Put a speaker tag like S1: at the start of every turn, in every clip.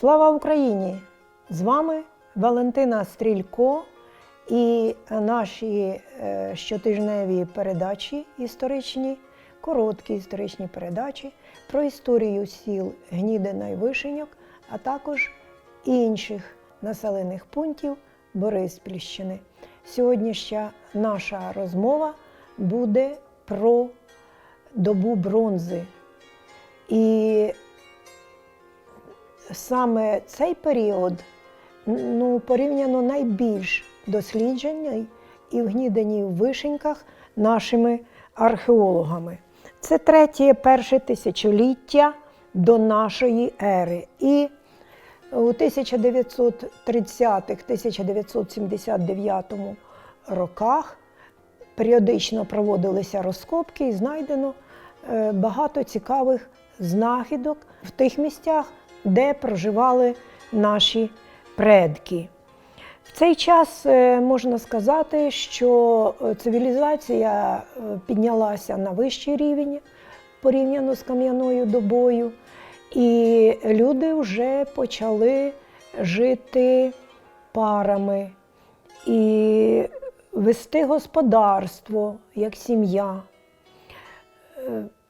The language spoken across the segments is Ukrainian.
S1: Слава Україні! З вами Валентина Стрілько і наші е, щотижневі передачі історичні, короткі історичні передачі про історію сіл Гнідина і Вишеньок, а також інших населених пунктів Бориспільщини. Сьогоднішня наша розмова буде про добу бронзи. І саме цей період ну, порівняно найбільш досліджений і в в Вишеньках нашими археологами. Це третє перше тисячоліття до нашої ери. І у 1930-1979 роках періодично проводилися розкопки і знайдено е, багато цікавих знахідок в тих місцях, де проживали наші предки. В цей час е, можна сказати, що е, цивілізація е, піднялася на вищий рівень порівняно з кам'яною добою, і люди вже почали жити парами і вести господарство як сім'я.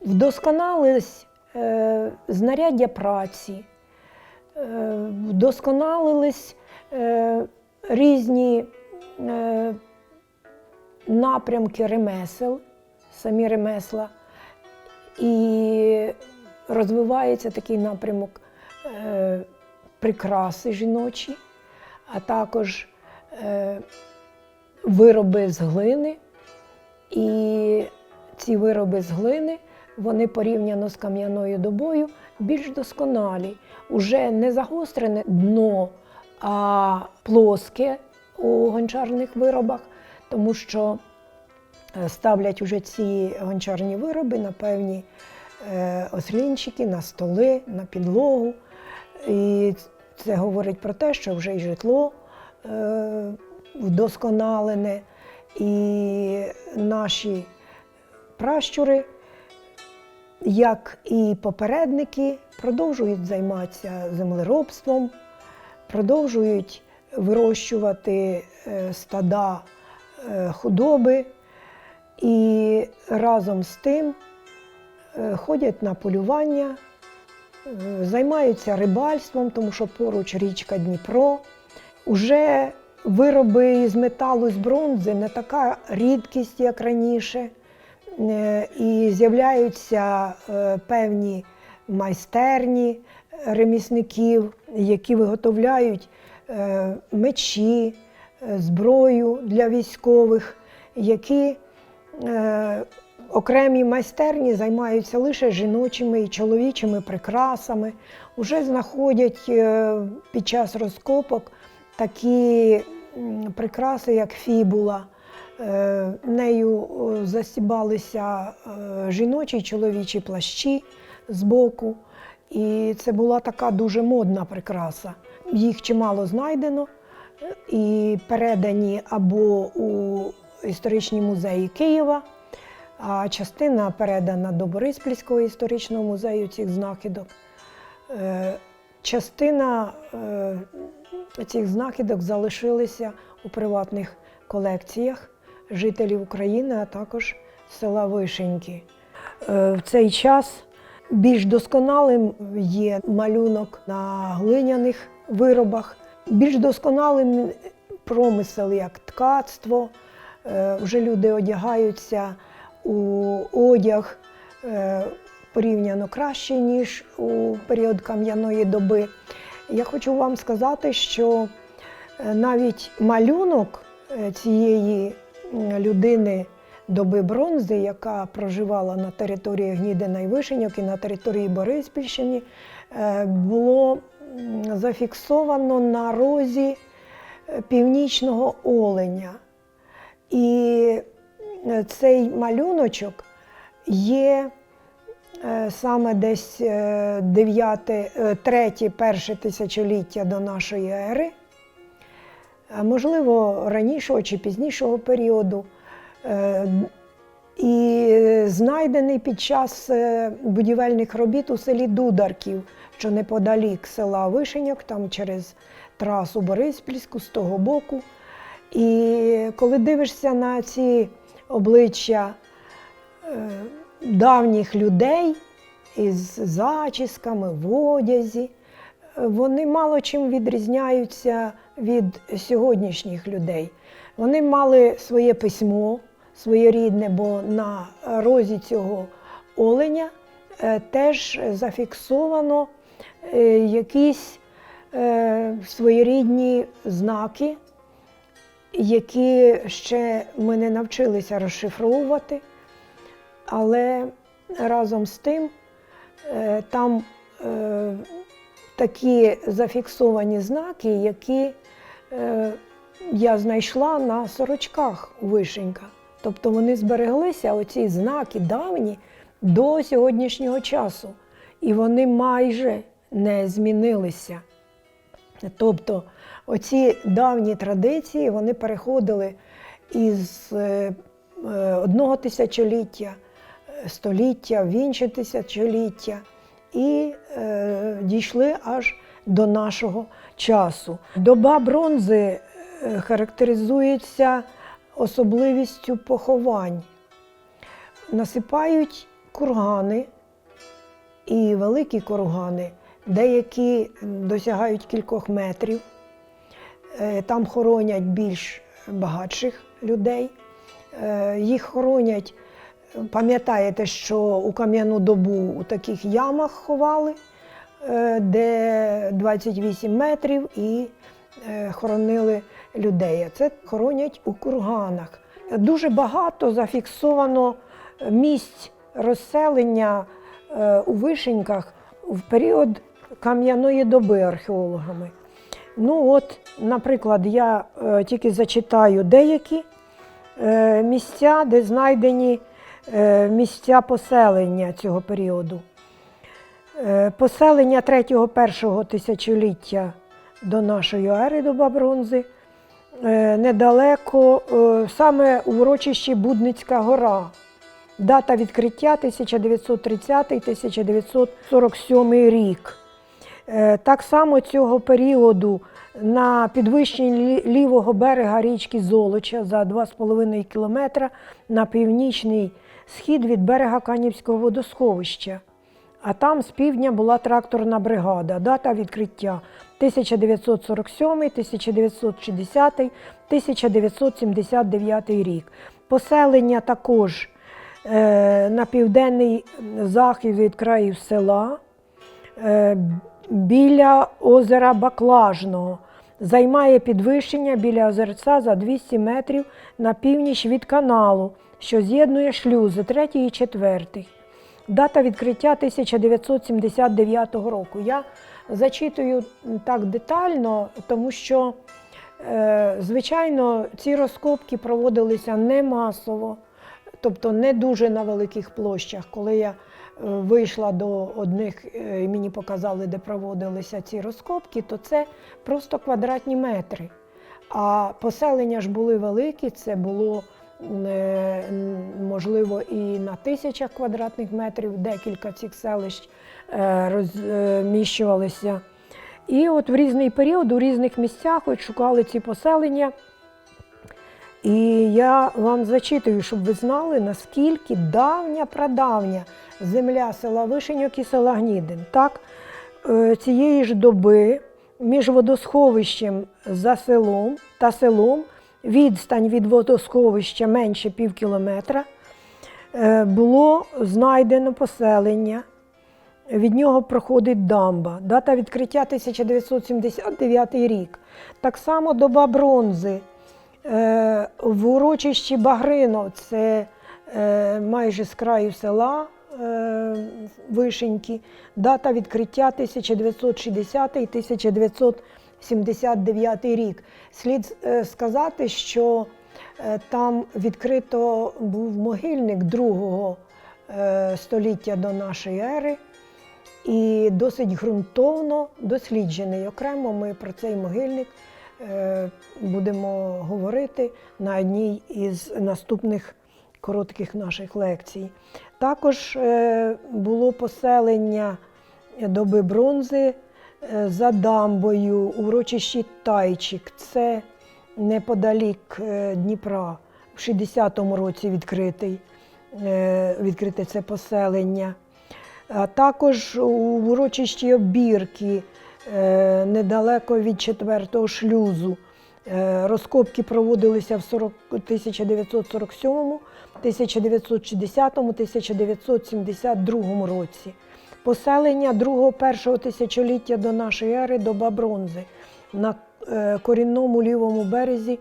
S1: Вдосконалились е, знаряддя праці, вдосконалились е, різні е, напрямки ремесел, самі ремесла, і розвивається такий напрямок е, прикраси жіночі, а також е, вироби з глини. І ці вироби з глини, вони порівняно з кам'яною добою більш досконалі. Уже не загострене дно, а плоске у гончарних виробах, тому що е, ставлять уже ці гончарні вироби на певні е, ослінчики, на столи, на підлогу. І це говорить про те, що вже й житло е, вдосконалене, і наші пращури, як і попередники, продовжують займатися землеробством, продовжують вирощувати е, стада е, худоби і разом з тим е, ходять на полювання, займаються рибальством, тому що поруч річка Дніпро. Уже вироби з металу, з бронзи не така рідкість, як раніше. Е, І з'являються е, певні майстерні ремісників, які виготовляють е, мечі, зброю для військових, які окремі майстерні займаються лише жіночими і чоловічими прикрасами. Уже знаходять під час розкопок такі прикраси, як фібула. Е, Нею е, засібалися е, жіночі й чоловічі плащі з боку. І це була така дуже модна прикраса. Їх чимало знайдено і передані або у історичні музеї Києва, а частина передана до Бориспільського історичного музею цих знахідок. Частина цих знахідок залишилися у приватних колекціях жителів України, а також села Вишеньки. Е, В цей час більш досконалим є малюнок на глиняних виробах, більш досконалим промисел як ткацтво. Е, Вже люди одягаються у одяг е, порівняно краще, ніж у період кам'яної доби. Я хочу вам сказати, що навіть малюнок цієї людини доби бронзи, яка проживала на території Гнідина і Вишеньок і на території Бориспільщини, е, було зафіксовано на розі е, північного оленя. І е, цей малюночок є е, саме десь 9, 3, перше тисячоліття до нашої ери, можливо, ранішого чи пізнішого періоду. Е, І знайдений під час е, будівельних робіт у селі Дударків, що неподалік села Вишеньок, там через трасу Бориспільську з того боку. І коли дивишся на ці обличчя е, давніх людей із зачісками в одязі, вони мало чим відрізняються від сьогоднішніх людей. Вони мали своє письмо, своєрідне, бо на розі цього оленя е, теж зафіксовано е, якісь е, своєрідні знаки, які ще ми не навчилися розшифровувати, але разом з тим там такі зафіксовані знаки, які е, я знайшла на сорочках у Вишенька. Тобто вони збереглися, оці знаки давні, до сьогоднішнього часу. І вони майже не змінилися. Тобто оці давні традиції вони переходили із е, е, одного тисячоліття, е, століття в інше тисячоліття і е, дійшли аж до нашого часу. Доба бронзи е, характеризується особливістю поховань. Насипають кургани і великі кургани, деякі досягають кількох метрів. Е, Там хоронять більш багатших людей. Е, Їх хоронять, пам'ятаєте, що у кам'яну добу у таких ямах ховали, е, де 28 метрів і е, хоронили людей. Це хоронять у курганах. Дуже багато зафіксовано місць розселення е, у вишеньках в період кам'яної доби археологами. Ну от, наприклад, я тільки зачитаю деякі місця, де знайдені місця поселення цього періоду. Е, Поселення 3-1 тисячоліття до нашої ери доба бронзи. е, Недалеко, е, саме у урочищі Будницька гора. Дата відкриття 1930-1947 рік. Е, Так само цього періоду на підвищенні лівого берега річки Золоча за 2,5 кілометра на північний схід від берега Канівського водосховища. А там з півдня була тракторна бригада. Дата відкриття 1947, 1960, 1979 рік. Поселення також е, на південний захід від країв села е, біля озера Баклажного. Займає підвищення біля озерця за 200 метрів на північ від каналу, що з'єднує шлюзи 3 і 4. Дата відкриття 1979 року. Я зачитую так детально, тому що, е, звичайно, ці розкопки проводилися не масово, тобто не дуже на великих площах. Коли я е, вийшла до одних е, і мені показали, де проводилися ці розкопки, то це просто квадратні метри. А поселення ж були великі, це було можливо і на тисячах квадратних метрів, декілька цих селищ е, розміщувалися. І от в різний період у різних місцях от шукали ці поселення. І я вам зачитую, щоб ви знали, наскільки давня прадавня земля села Вишеньок і села Гнідин. Так, е, цієї ж доби між водосховищем за селом та селом відстань від водосховища менше пів кілометра. е, Було знайдено поселення. Від нього проходить дамба. Дата відкриття 1979 рік. Так само доба бронзи. Е, В урочищі Багрино, це е, майже з краю села Вишеньки. Дата відкриття 1960 і 1979 рік. Слід е, сказати, що е, там відкрито був могильник другого е, століття до нашої ери і досить ґрунтовно досліджений. Окремо ми про цей могильник будемо говорити на одній із наступних коротких наших лекцій. Також було поселення доби бронзи за дамбою урочищі Тайчик. Це неподалік е, Дніпра, в 60-му році відкритий, е, відкрите це поселення. А також у урочищі Обірки, е, недалеко від 4-го шлюзу. Е, Розкопки проводилися в 1947, 1960, 1972 році. Поселення другого першого тисячоліття до нашої ери доба бронзи на е, корінному лівому березі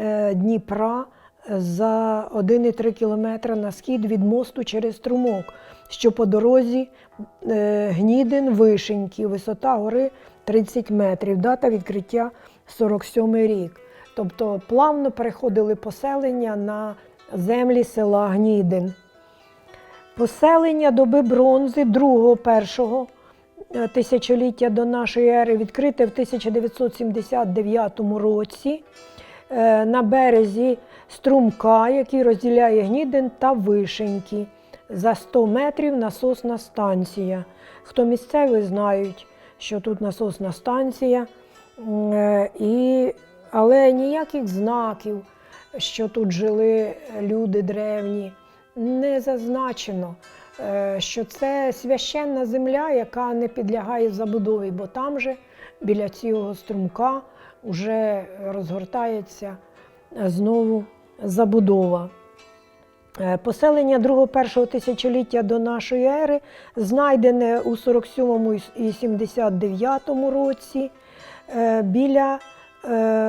S1: е, Дніпра за 1,3 кілометра на схід від мосту через струмок, що по дорозі е, Гнідин Вишеньки, висота гори 30 метрів, дата відкриття 47 рік. Тобто плавно переходили поселення на землі села Гнідин. Поселення доби бронзи другого першого е, тисячоліття до нашої ери відкрите в 1979 році е, на березі струмка, який розділяє Гнідин та Вишеньки. За 100 метрів насосна станція. Хто місцевий, знають, що тут насосна станція, е, і, але ніяких знаків, що тут жили люди древні, не зазначено, е, що це священна земля, яка не підлягає забудові, бо там же біля цього струмка вже розгортається знову забудова. Е, Поселення другого першого тисячоліття до нашої ери знайдене у 47 і 79 році е, біля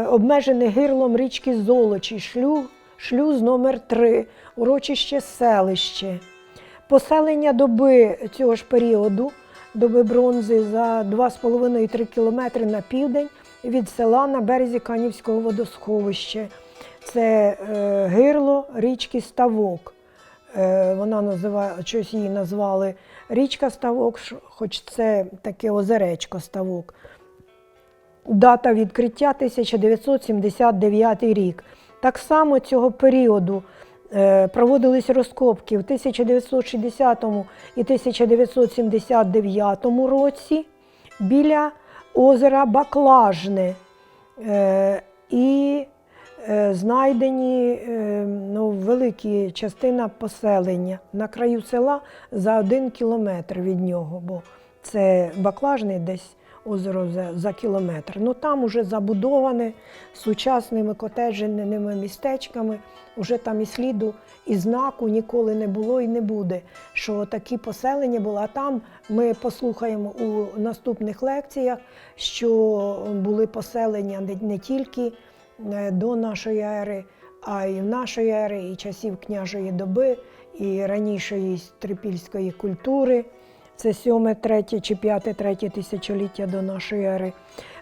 S1: обмежених гирлом річки Золочі, шлюз, шлюз номер 3 урочище селище. Поселення доби цього ж періоду, доби бронзи, за 2,5-3 кілометри на південь від села на березі Канівського водосховища. Це е, гирло річки Ставок. Е, вона називає, щось її назвали річка Ставок, хоч це таке озеречко Ставок. Дата відкриття 1979 рік. Так само цього періоду е, проводились розкопки в 1960 і 1979 році біля озера Баклажне. Е, і е, знайдені ну, великі частина поселення на краю села за один кілометр від нього, бо це баклажний десь озеро за, за кілометр. Ну там уже забудоване сучасними котедженими містечками. Уже там і сліду, і знаку ніколи не було і не буде, що такі поселення були. А там ми послухаємо у наступних лекціях, що були поселення не, не тільки е, до нашої ери, а й в нашої ери, і часів княжої доби, і ранішої трипільської культури. Це 7, 3 чи 5, 3 тисячоліття до нашої ери.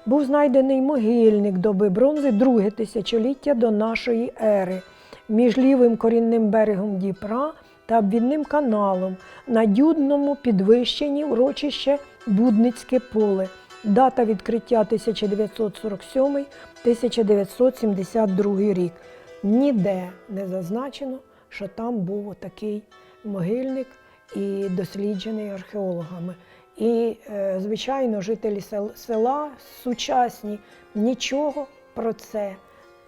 S1: Був знайдений могильник доби бронзи, друге тисячоліття до нашої ери, між лівим корінним берегом Дніпра та обвідним каналом на дюдному підвищенні урочище Будницьке поле. Дата відкриття 1947-1972 рік. Ніде не зазначено, що там був отакий могильник і досліджений археологами. І, е, звичайно, жителі села сучасні нічого про це,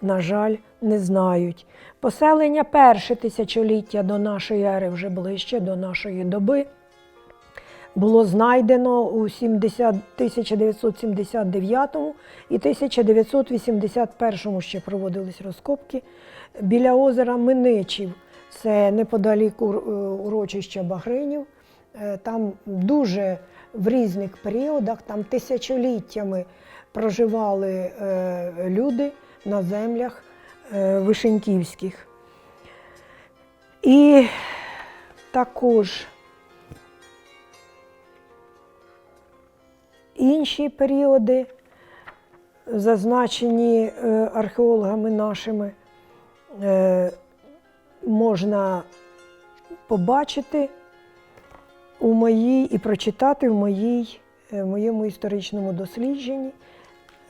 S1: на жаль, не знають. Поселення перше тисячоліття до нашої ери, вже ближче до нашої доби, було знайдено у 70 1979 і 1981 ще проводились розкопки біля озера Миничів. Це неподалік е, урочища Багринів. Е, Там дуже в різних періодах, там тисячоліттями проживали е, люди на землях Вишеньківських. І також інші періоди, зазначені археологами нашими, можна побачити у моїй і прочитати в моїй, е, в моєму історичному дослідженні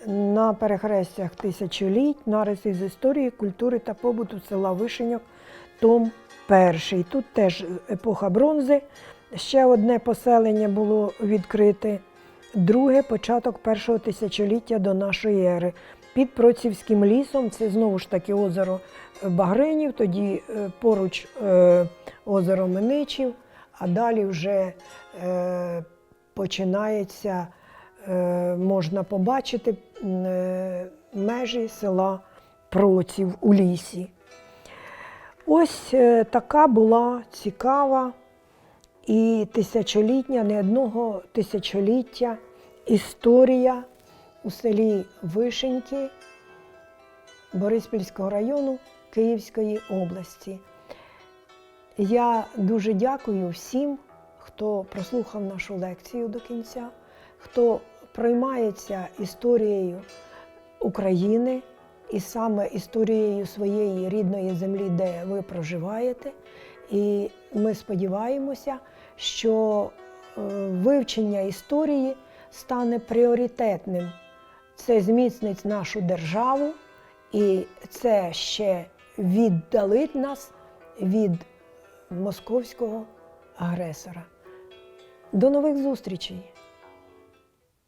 S1: на перехрестях тисячоліть, нариси з історії, культури та побуту села Вишеньок том перший. Тут теж епоха бронзи. Ще одне поселення було відкрите. Друге початок першого тисячоліття до нашої ери. Під Процівським лісом це знову ж таки озеро Багринів, тоді е, поруч е, озеро Миничів, а далі вже е, починається, е, можна побачити е, межі села Проців у лісі. Ось е, така була цікава і тисячолітня, не одного тисячоліття історія у селі Вишеньки Бориспільського району Київської області. Я дуже дякую всім, хто прослухав нашу лекцію до кінця, хто приймається історією України і саме історією своєї рідної землі, де ви проживаєте. І ми сподіваємося, що е, вивчення історії стане пріоритетним. Це зміцнить нашу державу, і це ще віддалить нас від московського агресора. До нових зустрічей!